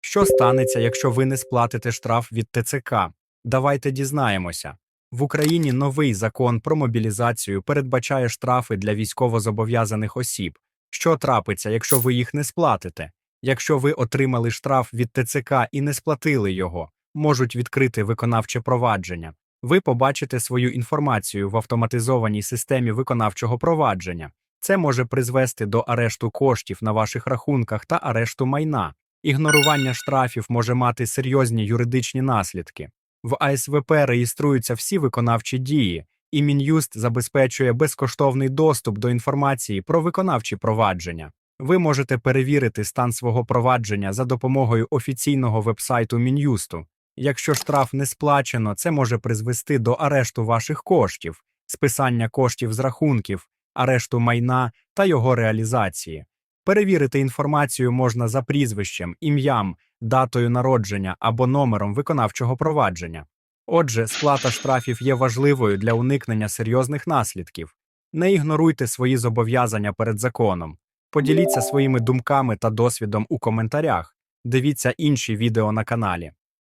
Що станеться, якщо ви не сплатите штраф від ТЦК? Давайте дізнаємося. В Україні новий закон про мобілізацію передбачає штрафи для військовозобов'язаних осіб. Що трапиться, якщо ви їх не сплатите? Якщо ви отримали штраф від ТЦК і не сплатили його, можуть відкрити виконавче провадження. Ви побачите свою інформацію в автоматизованій системі виконавчого провадження. Це може призвести до арешту коштів на ваших рахунках та арешту майна. Ігнорування штрафів може мати серйозні юридичні наслідки. В АСВП реєструються всі виконавчі дії, і Мін'юст забезпечує безкоштовний доступ до інформації про виконавчі провадження. Ви можете перевірити стан свого провадження за допомогою офіційного вебсайту Мін'юсту. Якщо штраф не сплачено, це може призвести до арешту ваших коштів, списання коштів з рахунків, арешту майна та його реалізації. Перевірити інформацію можна за прізвищем, ім'ям, датою народження або номером виконавчого провадження. Отже, сплата штрафів є важливою для уникнення серйозних наслідків. Не ігноруйте свої зобов'язання перед законом. Поділіться своїми думками та досвідом у коментарях. Дивіться інші відео на каналі.